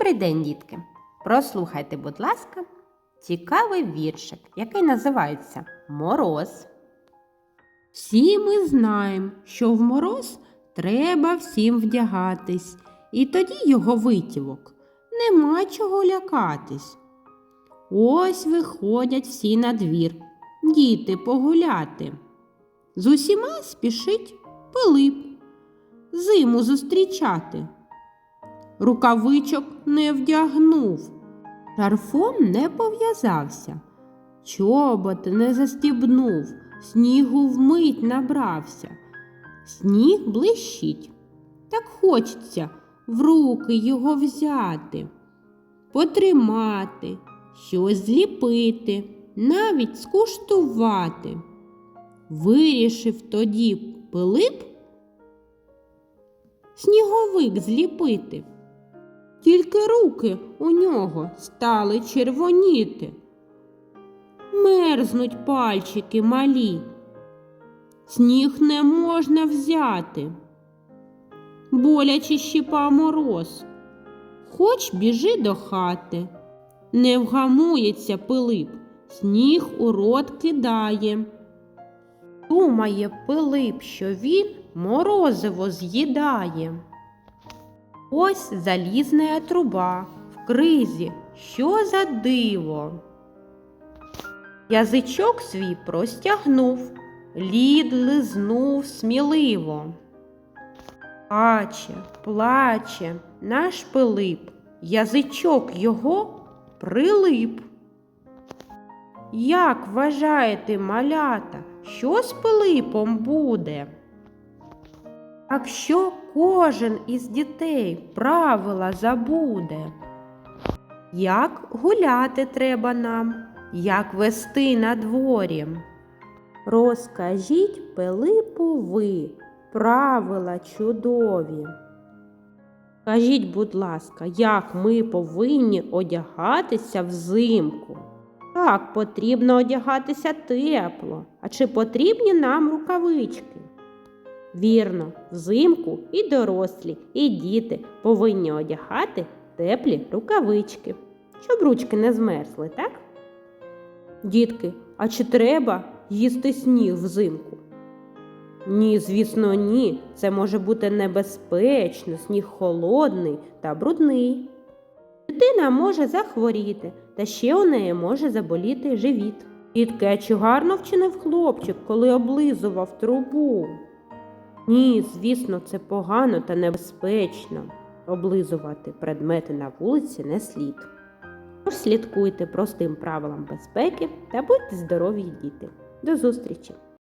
Добрий день, дітки! Прослухайте, будь ласка, цікавий віршик, який називається Мороз. Всі ми знаємо, що в мороз треба всім вдягатись, і тоді його витівок нема чого лякатись. Ось виходять всі на двір, діти погуляти. З усіма спішить Пилип зиму зустрічати. Рукавичок не вдягнув, шарфом не пов'язався, чоботи не застібнув, снігу вмить набрався. Сніг блищить, так хочеться в руки його взяти, потримати, щось зліпити, навіть скуштувати. Вирішив тоді Пилип сніговик зліпити. Тільки руки у нього стали червоніти. Мерзнуть пальчики малі. Сніг не можна взяти. Боляче щипа мороз. Хоч біжи до хати. Не вгамується Пилип, сніг у рот кидає. Думає Пилип, що він морозиво з'їдає. Ось залізна труба в кризі, що за диво. Язичок свій простягнув, лід лизнув сміливо. Плаче, плаче наш Пилип, язичок його прилип. Як вважаєте, малята, що з Пилипом буде? Якщо кожен із дітей правила забуде, як гуляти треба нам, як вести на дворі? Розкажіть Пилипу ви правила чудові. Скажіть, будь ласка, як ми повинні одягатися взимку? Так, потрібно одягатися тепло. А чи потрібні нам рукавички? Вірно, взимку і дорослі, і діти повинні одягати теплі рукавички, щоб ручки не змерзли, так? Дітки, а чи треба їсти сніг взимку? Ні, звісно, ні. Це може бути небезпечно, сніг холодний та брудний. Дитина може захворіти, та ще у неї може заболіти живіт. Дітки, а чи гарно вчинив хлопчик, коли облизував трубу? Ні, звісно, це погано та небезпечно. Облизувати предмети на вулиці не слід. Тож слідкуйте простим правилам безпеки та будьте здорові, діти. До зустрічі!